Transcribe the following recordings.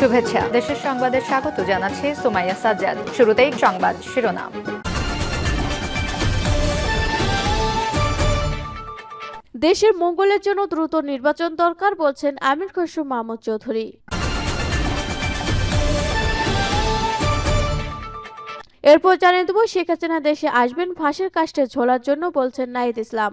শুভেচ্ছা। দেশের সংবাদে স্বাগত জানাচ্ছি সুমাইয়া সাজ্জাদ। শুরুতেই সংবাদ শিরোনাম। দেশের মঙ্গলের জন্য দ্রুত নির্বাচন দরকার বলছেন আমির খসরু মাহমুদ চৌধুরী। এরপর জানিয়ে দেব, শেখ হাসিনা দেশে আসবেন, ফাঁসের কাষ্টে ঝোলার জন্য বলছেন নাহিদ ইসলাম।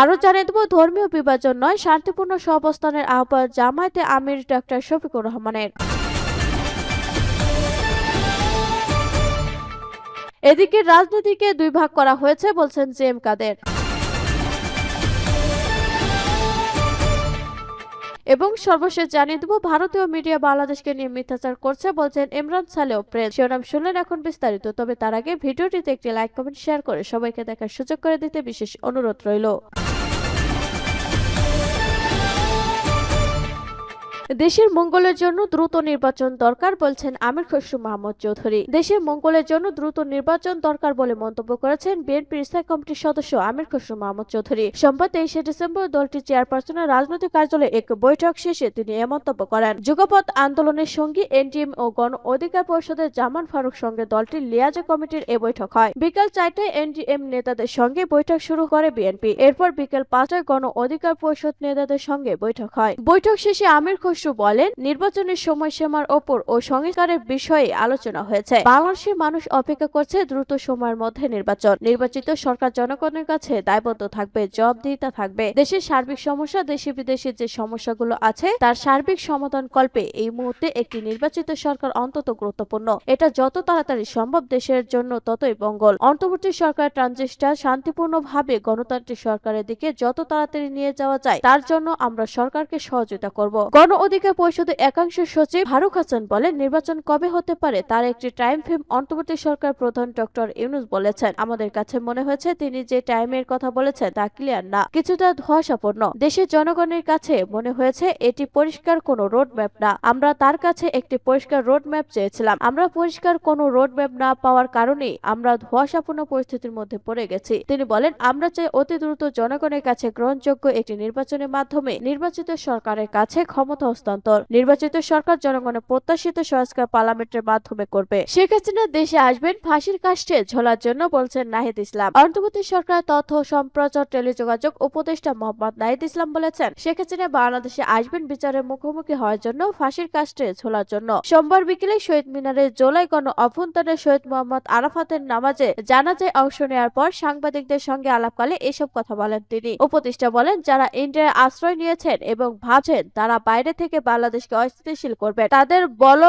আরও জানিয়ে দেব, ধর্মীয় বিভাজন নয়, শান্তিপূর্ণ সহাবস্থানের আহ্বান জামায়াতে আমির ডক্টর শফিকুর রহমানের। এদিকে রাজনীতিকে দুই ভাগ করা হয়েছে, বলছেন জে এম কাদের। এবং সর্বশেষ জানিয়ে দেব, ভারতীয় মিডিয়া বাংলাদেশকে নিয়ে মিথ্যাচার করছে, বলছেন ইমরান সালেও প্রেস। শিরোনাম শুনলেন এখন বিস্তারিত, তবে তার আগে ভিডিওটিতে একটি লাইক, কমেন্ট, শেয়ার করে সবাইকে দেখার সুযোগ করে দিতে বিশেষ অনুরোধ রইল। দেশের মঙ্গলের জন্য দ্রুত নির্বাচন দরকার বলছেন আমির খসরু মাহমুদ চৌধুরী। দেশের মঙ্গলের জন্য দ্রুত নির্বাচন দরকার বলে মন্তব্য করেছেন বিএনপির স্থায়ী কমিটির সদস্য আমির খসরু মাহমুদ চৌধুরী। সোমবার তেইশে ডিসেম্বর দলটির চেয়ারপারসনের রাজনৈতিক কার্যালয়ে এক বৈঠক শেষে তিনি এ মন্তব্য করেন। যুগপথ আন্দোলনের সঙ্গী, এনডিএম ও গণ অধিকার পরিষদের জামান ফারুক সঙ্গে দলটির লিয়াজা কমিটির এ বৈঠক হয়। বিকাল চারটায় এনডিএম নেতাদের সঙ্গে বৈঠক শুরু করে বিএনপি। এরপর বিকেল পাঁচটায় গণ অধিকার পরিষদ নেতাদের সঙ্গে বৈঠক হয়। বৈঠক শেষে আমির খসরু বলেন, নির্বাচনের সময়সীমার ওপর ও সংস্কারের বিষয়ে আলোচনা হয়েছে। বাংলাদেশের মানুষ অপেক্ষা করছে দ্রুত সময়ের মধ্যে নির্বাচন। নির্বাচিত সরকার জনগণের কাছে দায়বদ্ধ থাকবে, জবাবদিহিতা থাকবে। দেশের সার্বিক সমস্যা, দেশে বিদেশে যে সমস্যাগুলো আছে, তার সার্বিক সমাধান কল্পে এই মুহূর্তে একটি নির্বাচিত সরকার অন্তত গুরুত্বপূর্ণ। এটা যত তাড়াতাড়ি সম্ভব দেশের জন্য ততই মঙ্গল। অন্তর্বর্তী সরকার ট্রানজিস্টার শান্তিপূর্ণভাবে গণতান্ত্রিক সরকারের দিকে যত তাড়াতাড়ি নিয়ে যাওয়া যায়, তার জন্য আমরা সরকারকে সহযোগিতা করব। গণ অধিকার পরিষদের একাংশ সচিব ফারুক হাসান বলেন, নির্বাচন কবে হতে পারে তার একটি টাইম ফ্রেম অন্তর্বর্তী সরকার প্রধান ডক্টর ইউনুস বলেছেন। আমাদের কাছে মনে হয়েছে, তিনি যে টাইমের কথা বলেছেন তা ক্লিয়ার না। কিছুটা ধোয়াশাপূর্ণ। দেশের জনগণের কাছে মনে হয়েছে, এটি পরিষ্কার কোনো রোড ম্যাপ না। আমরা তার কাছে একটি পরিষ্কার রোড ম্যাপ চেয়েছিলাম। আমরা পরিষ্কার কোনো রোড ম্যাপ না পাওয়ার কারণেই আমরা ধোয়াশাপূর্ণ পরিস্থিতির মধ্যে পড়ে গেছি। তিনি বলেন, আমরা চাই অতি দ্রুত জনগণের কাছে গ্রহণযোগ্য একটি নির্বাচনের মাধ্যমে নির্বাচিত সরকারের কাছে ক্ষমতা হস্তান্তর। নির্বাচিত সরকার জনগণের প্রত্যাশিত সংস্কার পার্লামেন্টের মাধ্যমে করবে। শেখ হাসিনা দেশে আসবেন, ফাঁসির কাষ্টে ঝোলার জন্য বলছেন নাহিদ ইসলাম। অন্তর্বর্তী সরকার তথ্য, সম্প্রচার, টেলিযোগাযোগ উপদেষ্টা মোহাম্মদ নাহিদ ইসলাম বলেছেন, শেখ হাসিনা বাংলাদেশে আসবেন বিচারের মুখোমুখি হওয়ার জন্য, ফাঁসির কাষ্টে ঝোলার জন্য। সোমবার বিকেলে শহীদ মিনারে জোলাই গণ অভ্যন্তরে শহীদ মোহাম্মদ আরাফাতের নামাজে জানাজায় অংশ নেওয়ার পর সাংবাদিকদের সঙ্গে আলাপকালে এসব কথা বলেন তিনি। উপদেষ্টা বলেন, যারা ইন্ডিয়ায় আশ্রয় নিয়েছেন এবং ভাবছেন তারা বাইরে থেকে বাংলাদেশকে অস্থিতিশীল করবে। তাদের বল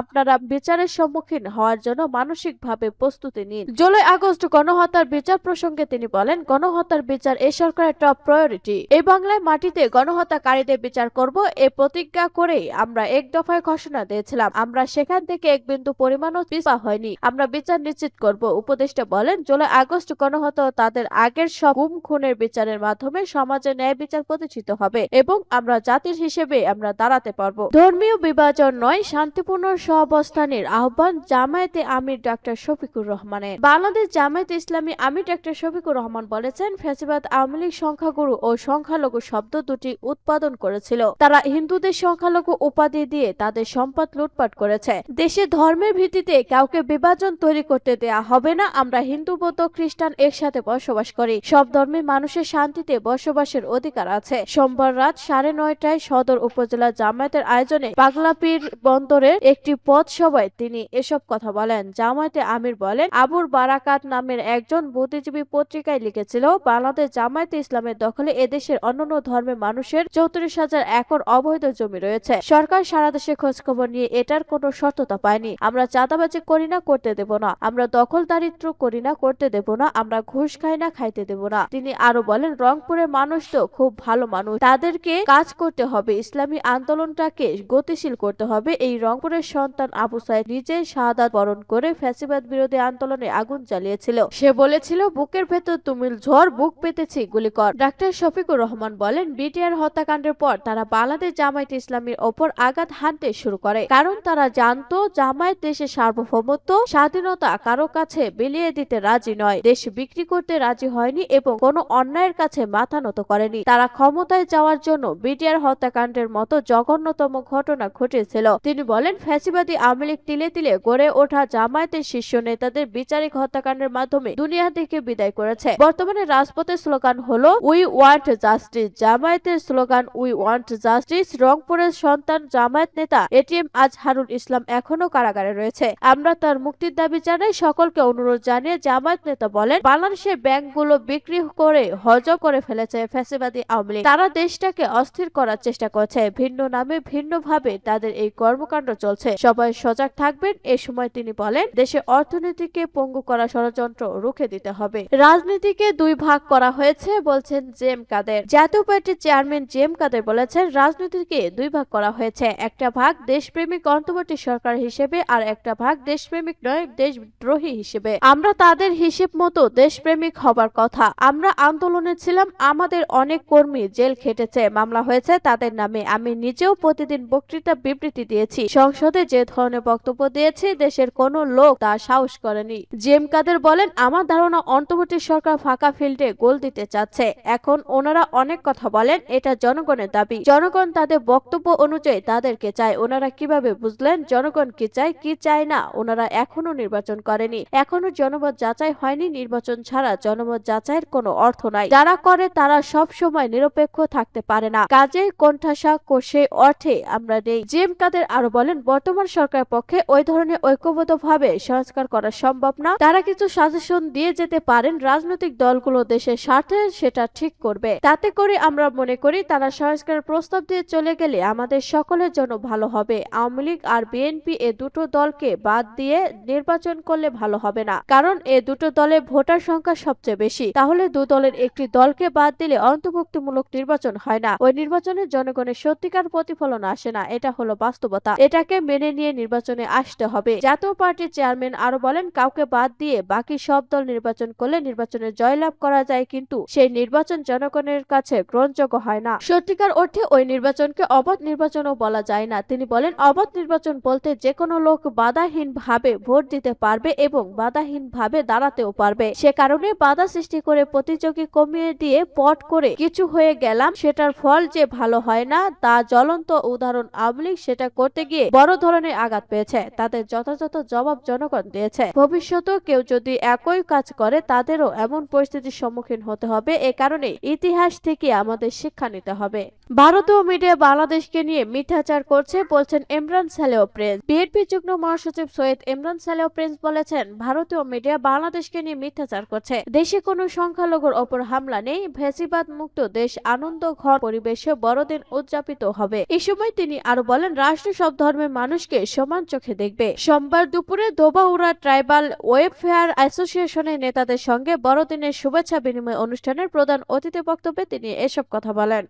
আপনারা বিচারের সম্মুখীন হওয়ার জন্য মানসিকভাবে প্রস্তুতি নিন। জুলাই আগস্ট গণহত্যার বিচার প্রসঙ্গে তিনি বলেন, গণহত্যার বিচার এই সরকারের টপ প্রায়োরিটি এই বাংলায় মাটিতে গণহত্যাকারীদের বিচার করব, এ প্রতিজ্ঞা করেই আমরা এক দফায় ঘোষণা দিয়েছিলাম। আমরা সেখান থেকে এক বিন্দু পরিমাণও পিছা হয়নি। আমরা বিচার নিশ্চিত করব, উপদেষ্টা বলেন। জুলাই আগস্ট গণহত্যা তাদের আগের সব গুম খুনের বিচারের মাধ্যমে সমাজে ন্যায় বিচার প্রতিষ্ঠিত হবে এবং আমরা জাতির হিসেবে আমরা দাঁড়াতে পারব। ধর্মীয় বিভাজন নয়, শান্তিপূর্ণ সহাবস্থানের আহ্বান জামায়াতে আমির ডাক্তার শফিকুর রহমানের। বাংলাদেশ জামায়াতে ইসলামী আমির ডাক্তার শফিকুর রহমান বলেছেন, ফ্যাসিবাদ আওয়ামী লীগ সংখ্যাগুরু ও সংখ্যালঘু শব্দ দুটি উৎপাদন করেছিল। তারা হিন্দুদের সংখ্যালঘু উপাধি দিয়ে তাদের সম্পদ লুটপাট করেছে। দেশে ধর্মের ভিত্তিতে কাউকে বিভাজন তৈরি করতে দেয়া হবে না, আমরা হিন্দু, বৌদ্ধ, খ্রিস্টান একসাথে বসবাস করি। সব ধর্মের মানুষের শান্তিতে বসবাসের অধিকার আছে। সোমবার রাত সাড়ে নয়টায় সদর উপজেলা জামায়াতের আয়োজনে পাগলাপীর বন্দরের একটি পথ সভায় তিনি এসব কথা বলেন। জামায়াতে আমির বলেন, আবুর বারাকাত নামের একজন বুদ্ধিজীবী পত্রিকায় লিখেছিল, বাংলাদেশ জামায়াতে ইসলামের দখলে এদেশের অন্যান্য ধর্মের মানুষের চৌত্রিশ হাজার একর অবৈধ জমি রয়েছে। সরকার সারা দেশে খোঁজ খবর নিয়ে এটার কোনো সত্যতা পায়নি। আমরা চাঁদাবাজি করি না, করতে দেব না। আমরা দখল দারিদ্র করি না, করতে দেব না। আমরা ঘুষ খাই না, খাইতে দেব না। তিনি আরও বলেন, রংপুরের মানুষ তো খুব ভালো মানুষ। তাদেরকে কাজ করতে হবে। ইসলামী আন্দোলনটাকে গতিশীল করতে হবে। এই রংপুরের সন্তান আবু সাইদ নিজে শাহাদাত বরণ করে ফ্যাসিবাদ বিরোধী আন্দোলনে আগুন জ্বালিয়েছিল। সে বলেছিল, বুকের ভেতর তুমিল ঝড়, বুক পেতেছি, গুলি কর। ডাক্তার শফিকুর রহমান বলেন, বিটিআর হত্যাকাণ্ডের পর তারা বাংলাদেশ জামায়াত ইসলামীর ওপর আঘাত হানতে শুরু করে। কারণ তারা জানতো, জামায়াত দেশের সার্বভৌমত্ব, স্বাধীনতা কারও কাছে বিলিয়ে দিতে রাজি নয়। দেশ বিক্রি করতে রাজি হয়নি এবং কোনো অন্যায়ের কাছে মাথা নত করেনি। তারা ক্ষমতায় যাওয়ার জন্য বিটিআর হত্যাকাণ্ডের মতো জঘন্যতম ঘটনা ঘটেছিল। তিনি বলেন, ফ্যাসিবাদী আওয়ামী লীগ তিলে তিলে গড়ে ওঠা জামায়াতের শীর্ষ নেতাদের বিচারিক হত্যাকাণ্ডের মাধ্যমে দুনিয়া থেকে বিদায় করেছে। বর্তমানে রাজপথের স্লোগান হলো উই ওয়ান্ট জাস্টিস জামায়াতের স্লোগান উই ওয়ান্ট জাস্টিস রংপুরের সন্তান জামায়াত নেতা এটিএম আজহারুল ইসলাম এখনও কারাগারে রয়েছে। আমরা তার মুক্তির দাবি জানাই, সকলকে অনুরোধ জানিয়ে জামায়াত নেতা বলেন বাংলাদেশের ব্যাংকগুলো বিক্রি করে হজ করে ফেলেছে ফ্যাসিবাদী আওয়ামী লীগ। তারা দেশটাকে অস্থির করার চেষ্টা করছে। ভিন্ন নামে ভিন্নভাবে তাদের এই কর্মকাণ্ড চলছে। সবাই সজাগ থাকবেন। এ সময় তিনি বলেন, দেশে অর্থনীতিকে পঙ্গু করা ষড়যন্ত্র রুখে দিতে হবে। রাজনীতিকে দুই ভাগ করা হয়েছে, বলছেন জেম কাদের। জাতীয় পার্টির চেয়ারম্যান জেম কাদের বলেছেন, রাজনীতিকে দুই ভাগ করা হয়েছে। একটা ভাগ দেশপ্রেমিক অন্তর্বর্তী সরকার হিসেবে আর একটা ভাগ দেশপ্রেমিক নয়, দেশদ্রোহী হিসেবে। আমরা তাদের হিসেব মতো দেশপ্রেমিক হবার কথা। আমরা আন্দোলনে ছিলাম, আমাদের অনেক কর্মী জেল খেটেছে, মামলা হয়েছে তাদের নামে। আমি নিজেও প্রতিদিন বক্তৃতা বিবৃতি দিয়েছি। সংসদে যে ধরনের বক্তব্য দিয়েছি, দেশের কোনো লোক তা সাহস করেনি। জেম কাদের বলেন, আমার ধারণা অন্তর্বর্তী সরকার ফাঁকা ফিল্ডে গোল দিতে চাচ্ছে। এখন ওনারা অনেক কথা বলেন, এটা জনগণের দাবি। জনগণ তাদের বক্তব্য অনুযায়ী তাদেরকে চায়। ওনারা কীভাবে বুঝলেন, জনগণ কি চায় কি চায় না, ওনারা এখনও নির্বাচন করেনি। এখনও জনমত যাচাই হয়নি, নির্বাচন ছাড়া জনমত যাচাইয়ের কোনো অর্থ নাই। যারা করে তারা সব সময় নিরপেক্ষ থাকতে পারে না। কাজে কোণঠাসা, কোষে অর্থে আমরা নেই। জেম কাদের আরও বলেন, বর্তমান সরকার পক্ষে ওই ধরনের ঐক্যবদ্ধ ভাবে সংস্কার করা সম্ভব না। তারা কিছু সাজেশন দিয়ে যেতে পারেন, রাজনৈতিক দলগুলো দেশের স্বার্থে সেটা ঠিক করবে। তাতে করে আমরা মনে করি, তারা সংস্কার প্রস্তাব দিয়ে চলে গেলে আমাদের সকলের জন্য ভালো হবে। আওয়ামী লীগ আর বিএনপি এ দুটো দলকে বাদ দিয়ে নির্বাচন করলে ভালো হবে না, কারণ এ দুটো দলে ভোটার সংখ্যা সবচেয়ে বেশি। তাহলে দু দলের একটি দলকে বাদ দিলে অন্তর্ভুক্তিমূলক নির্বাচন হয় না। ওই নির্বাচনে জনগণের সত্যিকার প্রতিফলন আসে না, এটা হলো বাস্তবতা। এটাকে মেনে নিয়ে নির্বাচনে আসতে হবে। জাতীয় পার্টির চেয়ারম্যান আরও বলেন, কাউকে বাদ দিয়ে বাকি সব দল নির্বাচন করলে নির্বাচনে জয়লাভ করা যায়, কিন্তু সেই নির্বাচন জনগণের কাছে গ্রহণযোগ্য হয় না। সত্যিকার অর্থে ওই নির্বাচনকে অবাধ নির্বাচনও বলা যায় না। তিনি বলেন, অবাধ নির্বাচন বলতে যে কোনো লোক বাধাহীন ভাবে ভোট দিতে পারবে এবং বাধাহীন ভাবে দাঁড়াতেও পারবে। সে কারণে বাধা সৃষ্টি করে প্রতিযোগী কমিয়ে দিয়ে পট করে, কিছু হয়ে গেলাম, সেটার ফল যে ভালো হয় না, তা জ্বলন্ত উদাহরণ আওয়ামী লীগ সেটা করতে গিয়ে বড় ধরনের আঘাত পেয়েছে। তাদের যথাযথ জবাব জনগণ দিয়েছে। ভবিষ্যতেও কেউ যদি একই কাজ করে, তাদেরও এমন পরিস্থিতির সম্মুখীন হতে হবে। এ কারণে ইতিহাস থেকে আমাদের শিক্ষা নিতে হবে। ভারতীয় মিডিয়া বাংলাদেশকে নিয়ে মিথ্যাচার করছে বলছেন ইমরান সালেহ প্রেস বিএনপি যুগ্ম মহাসচিব সৈয়দ ইমরান সালেহ প্রেস বলেছেন, ভারতীয় মিডিয়া বাংলাদেশকে নিয়ে মিথ্যাচার করছে। দেশে কোনো সংখ্যালঘুর ওপর হামলা নেই। ভেসিবাদ মুক্ত দেশ আনন্দ ঘর পরিবেশে বড়দিন উদযাপিত হবে। এ সময় তিনি আরও বলেন, রাষ্ট্র সব ধর্মের মানুষকে সমান চোখে দেখবে। সোমবার দুপুরে দোবাউড়া ট্রাইবাল ওয়েবফেয়ার অ্যাসোসিয়েশনের নেতাদের সঙ্গে বড়দিনের শুভেচ্ছা বিনিময় অনুষ্ঠানের প্রধান অতিথি বক্তব্যে তিনি এসব কথা বলেন।